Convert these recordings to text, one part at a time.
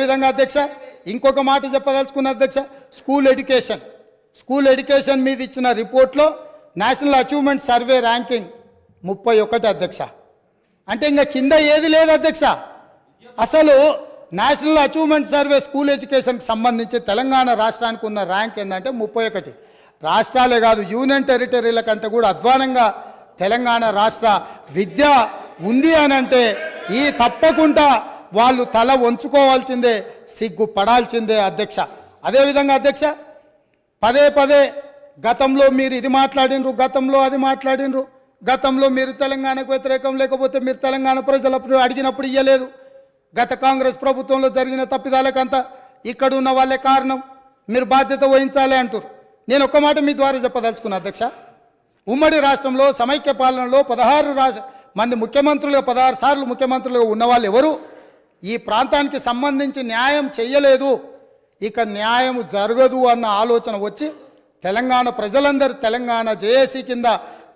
విధంగా అధ్యక్ష ఇంకొక మాట చెప్పదలుచుకున్న అధ్యక్ష స్కూల్ ఎడ్యుకేషన్. స్కూల్ ఎడ్యుకేషన్ మీద ఇచ్చిన రిపోర్ట్లో నేషనల్ అచీవ్మెంట్ సర్వే ర్యాంకింగ్ ముప్పై ఒకటి అధ్యక్ష. అంటే ఇంకా కింద ఏది లేదు అధ్యక్ష. అసలు నేషనల్ అచీవ్మెంట్ సర్వే స్కూల్ ఎడ్యుకేషన్కి సంబంధించి తెలంగాణ రాష్ట్రానికి ఉన్న ర్యాంక్ ఏంటంటే ముప్పై ఒకటి. రాష్ట్రాలే కాదు యూనియన్ టెరిటరీల కంటే కూడా అధ్వానంగా తెలంగాణ రాష్ట్ర విద్య ఉంది అని అంటే ఈ తప్పకుండా వాళ్ళు తల వంచుకోవాల్సిందే సిగ్గు పడాల్సిందే అధ్యక్ష. అదేవిధంగా అధ్యక్ష పదే పదే గతంలో మీరు ఇది మాట్లాడినరు గతంలో అది మాట్లాడినరు గతంలో మీరు తెలంగాణకు వ్యతిరేకం లేకపోతే మీరు తెలంగాణ ప్రజలప్పుడు అడిగినప్పుడు ఇయ్యలేదు. గత కాంగ్రెస్ ప్రభుత్వంలో జరిగిన తప్పిదాలకంతా ఇక్కడ ఉన్న వాళ్ళే కారణం మీరు బాధ్యత వహించాలి అంటారు నేను ఒక్క మాట మీ ద్వారా చెప్పదలుచుకున్నా అధ్యక్ష. ఉమ్మడి రాష్ట్రంలో సమైక్య పాలనలో పదహారు రాష్ట్ర మంది ముఖ్యమంత్రులుగా పదహారు సార్లు ముఖ్యమంత్రులుగా ఉన్నవాళ్ళు ఎవరు? ఈ ప్రాంతానికి సంబంధించి న్యాయం చేయలేదు ఇక న్యాయం జరగదు అన్న ఆలోచన వచ్చి తెలంగాణ ప్రజలందరూ తెలంగాణ జేఏసీ కింద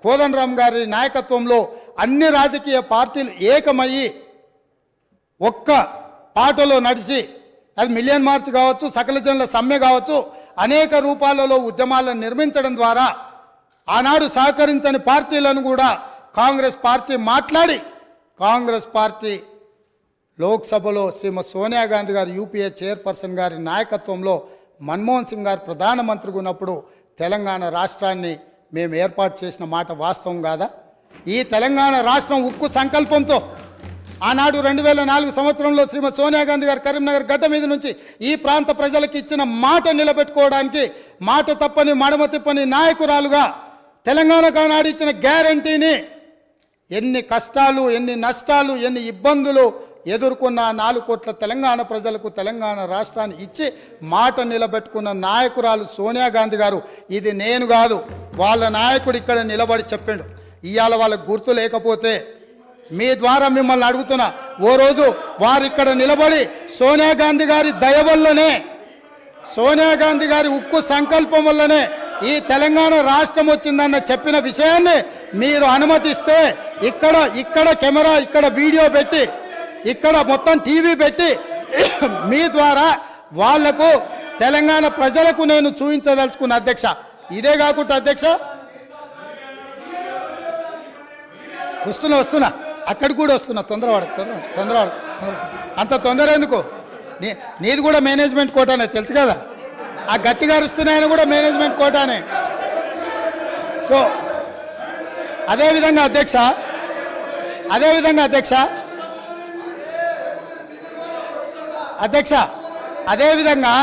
కోదండరామ్ గారి నాయకత్వంలో అన్ని రాజకీయ పార్టీలు ఏకమయ్యి ఒక్క పాటలో నడిచి అది మిలియన్ మార్చ్ కావచ్చు సకల జనుల సమ్మె కావచ్చు అనేక రూపాలలో ఉద్యమాలను నిర్మించడం ద్వారా ఆనాడు సహకరించని పార్టీలను కూడా కాంగ్రెస్ పార్టీ మాట్లాడి కాంగ్రెస్ పార్టీ లోక్సభలో శ్రీమతి సోనియా గాంధీ గారు యూపీఏ చైర్పర్సన్ గారి నాయకత్వంలో మన్మోహన్ సింగ్ గారు ప్రధానమంత్రిగా ఉన్నప్పుడు తెలంగాణ రాష్ట్రాన్ని మేము ఏర్పాటు చేసిన మాట వాస్తవం కాదా? ఈ తెలంగాణ రాష్ట్రం ఉక్కు సంకల్పంతో ఆనాడు రెండు వేల నాలుగు సంవత్సరంలో శ్రీమతి సోనియా గాంధీ గారు కరీంనగర్ గడ్డ మీద నుంచి ఈ ప్రాంత ప్రజలకు ఇచ్చిన మాట నిలబెట్టుకోవడానికి మాట తప్పని మడమ తిప్పని నాయకురాలుగా తెలంగాణకు ఆనాడు ఇచ్చిన గ్యారంటీని ఎన్ని కష్టాలు ఎన్ని నష్టాలు ఎన్ని ఇబ్బందులు ఎదుర్కొన్న నాలుగు కోట్ల తెలంగాణ ప్రజలకు తెలంగాణ రాష్ట్రాన్ని ఇచ్చి మాట నిలబెట్టుకున్న నాయకురాలు సోనియా గాంధీ గారు ఇది నేను కాదు వాళ్ళ నాయకుడు ఇక్కడ నిలబడి చెప్పిండు. ఇవాళ వాళ్ళకి గుర్తు లేకపోతే మీ ద్వారా మిమ్మల్ని అడుగుతున్నా. ఓ రోజు వారు ఇక్కడ నిలబడి సోనియా గాంధీ గారి దయ వల్లనే సోనియా గాంధీ గారి ఉక్కు సంకల్పం వల్లనే ఈ తెలంగాణ రాష్ట్రం వచ్చిందన్న చెప్పిన విషయాన్ని మీరు అనుమతిస్తే ఇక్కడ ఇక్కడ కెమెరా ఇక్కడ వీడియో పెట్టి ఇక్కడ మొత్తం టీవీ పెట్టి మీ ద్వారా వాళ్ళకు తెలంగాణ ప్రజలకు నేను చూపించదలుచుకున్న అధ్యక్ష. ఇదే కాకుండా అధ్యక్ష వస్తున్నా వస్తున్నా. అక్కడికి కూడా వస్తున్నా. తొందరపడ తొందర అంత తొందర ఎందుకు? నీ నీది కూడా మేనేజ్మెంట్ కోటానే తెలుసు కదా? ఆ గట్టిగా గారుస్తున్నాయని కూడా మేనేజ్మెంట్ కోటానే. సో అదేవిధంగా అధ్యక్ష అదేవిధంగా అధ్యక్ష అధ్యక్ష అదేవిధంగా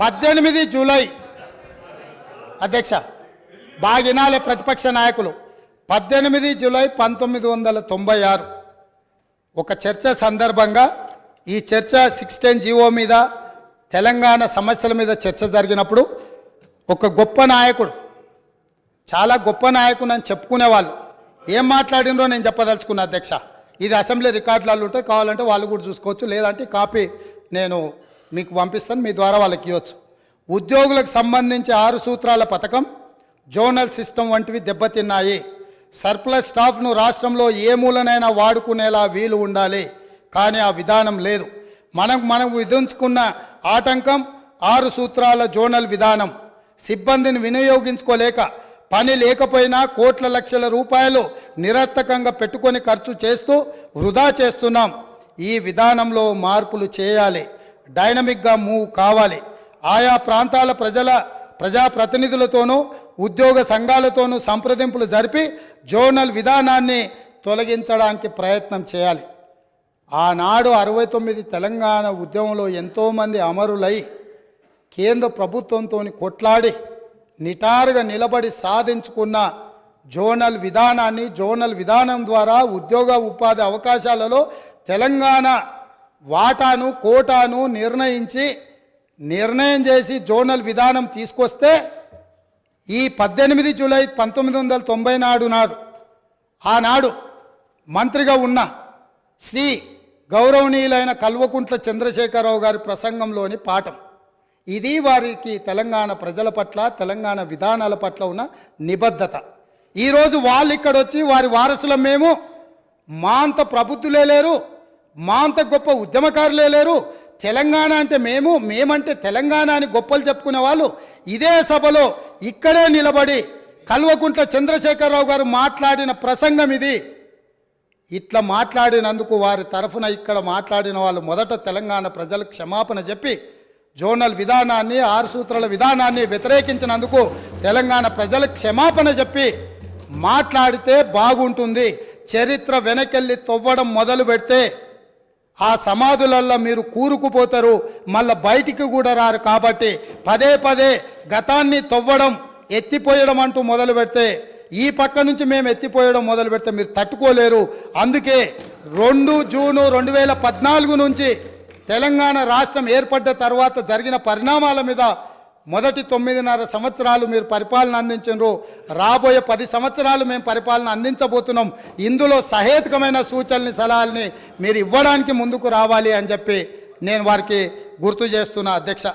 పద్దెనిమిది జూలై అధ్యక్ష బాగినాలే ప్రతిపక్ష నాయకులు పద్దెనిమిది జూలై పంతొమ్మిది వందల తొంభై ఆరు. ఒక చర్చ సందర్భంగా ఈ చర్చ సిక్స్టీన్ జీవో మీద తెలంగాణ సమస్యల మీద చర్చ జరిగినప్పుడు ఒక గొప్ప నాయకుడు చాలా గొప్ప నాయకుడు అని చెప్పుకునేవాళ్ళు. ఏం మాట్లాడినో నేను చెప్పదలుచుకున్నా అధ్యక్ష. ఇది అసెంబ్లీ రికార్డులలో ఉంటే కావాలంటే వాళ్ళు కూడా చూసుకోవచ్చు. లేదంటే కాపీ నేను మీకు పంపిస్తాను మీ ద్వారా వాళ్ళకి ఇవ్వచ్చు. ఉద్యోగులకు సంబంధించి ఆరు సూత్రాల పథకం జోనల్ సిస్టమ్ వంటివి దెబ్బతిన్నాయి. సర్ప్లస్ స్టాఫ్ను రాష్ట్రంలో ఏ మూలనైనా వాడుకునేలా వీలు ఉండాలి. కానీ ఆ విధానం లేదు. మనం మనం విధించుకున్న ఆటంకం ఆరు సూత్రాల జోనల్ విధానం. సిబ్బందిని వినియోగించుకోలేక పని లేకపోయినా కోట్ల లక్షల రూపాయలు నిరర్థకంగా పెట్టుకొని ఖర్చు చేస్తూ వృధా చేస్తున్నాం. ఈ విధానంలో మార్పులు చేయాలి. డైనమిక్గా మూవ్ కావాలి. ఆయా ప్రాంతాల ప్రజల ప్రజాప్రతినిధులతోనూ ఉద్యోగ సంఘాలతోనూ సంప్రదింపులు జరిపి జోనల్ విధానాన్ని తొలగించడానికి ప్రయత్నం చేయాలి. ఆనాడు అరవై తొమ్మిది తెలంగాణ ఉద్యమంలో ఎంతోమంది అమరులై కేంద్ర ప్రభుత్వంతో కొట్లాడి నిటారుగా నిలబడి సాధించుకున్న జోనల్ విధానాన్ని జోనల్ విధానం ద్వారా ఉద్యోగ ఉపాధి అవకాశాలలో తెలంగాణ వాటాను కోటాను నిర్ణయించి నిర్ణయం చేసి జోనల్ విధానం తీసుకొస్తే ఈ పద్దెనిమిది జూలై పంతొమ్మిది వందల తొంభై నాడు నాడు ఆనాడు మంత్రిగా ఉన్న శ్రీ గౌరవనీయులైన కల్వకుంట్ల చంద్రశేఖరరావు గారి ప్రసంగంలోని పాఠం. ఇది వారికి తెలంగాణ ప్రజల పట్ల తెలంగాణ విధానాల పట్ల ఉన్న నిబద్ధత. ఈరోజు వాళ్ళు ఇక్కడ వచ్చి వారి వారసులం మేము. మా అంత ప్రబుద్ధులే లేరు మా అంత గొప్ప ఉద్యమకారులే లేరు. తెలంగాణ అంటే మేము మేమంటే తెలంగాణ అని గొప్పలు చెప్పుకునే వాళ్ళు ఇదే సభలో ఇక్కడే నిలబడి కల్వకుంట్ల చంద్రశేఖరరావు గారు మాట్లాడిన ప్రసంగం ఇది. ఇట్లా మాట్లాడినందుకు వారి తరఫున ఇక్కడ మాట్లాడిన వాళ్ళు మొదట తెలంగాణ ప్రజలకు క్షమాపణ చెప్పి జోనల్ విధానాన్ని ఆరు సూత్రాల విధానాన్ని వ్యతిరేకించినందుకు తెలంగాణ ప్రజలకు క్షమాపణ చెప్పి మాట్లాడితే బాగుంటుంది. చరిత్ర వెనకెళ్ళి తవ్వడం మొదలు పెడితే ఆ సమాధులల్లో మీరు కూరుకుపోతారు. మళ్ళీ బయటికి కూడా రారు కాబట్టి పదే పదే గతాన్ని తవ్వడం ఎత్తిపోయడం అంటూ మొదలు పెడితే ఈ పక్క నుంచి మేము ఎత్తిపోయడం మొదలు పెడితే మీరు తట్టుకోలేరు. అందుకే రెండు జూను రెండు వేల పద్నాలుగు నుంచి తెలంగాణ రాష్ట్రం ఏర్పడ్డ తర్వాత జరిగిన పరిణామాల మీద మొదటి తొమ్మిదిన్నర సంవత్సరాలు మీరు పరిపాలన అందించారు రాబోయే పది సంవత్సరాలు మేము పరిపాలన అందించబోతున్నాం. ఇందులో సహేతుకమైన సూచనల్ని సలహాలని మీరు ఇవ్వడానికి ముందుకు రావాలి అని చెప్పి నేను వారికి గుర్తు చేస్తున్నా. అధ్యక్ష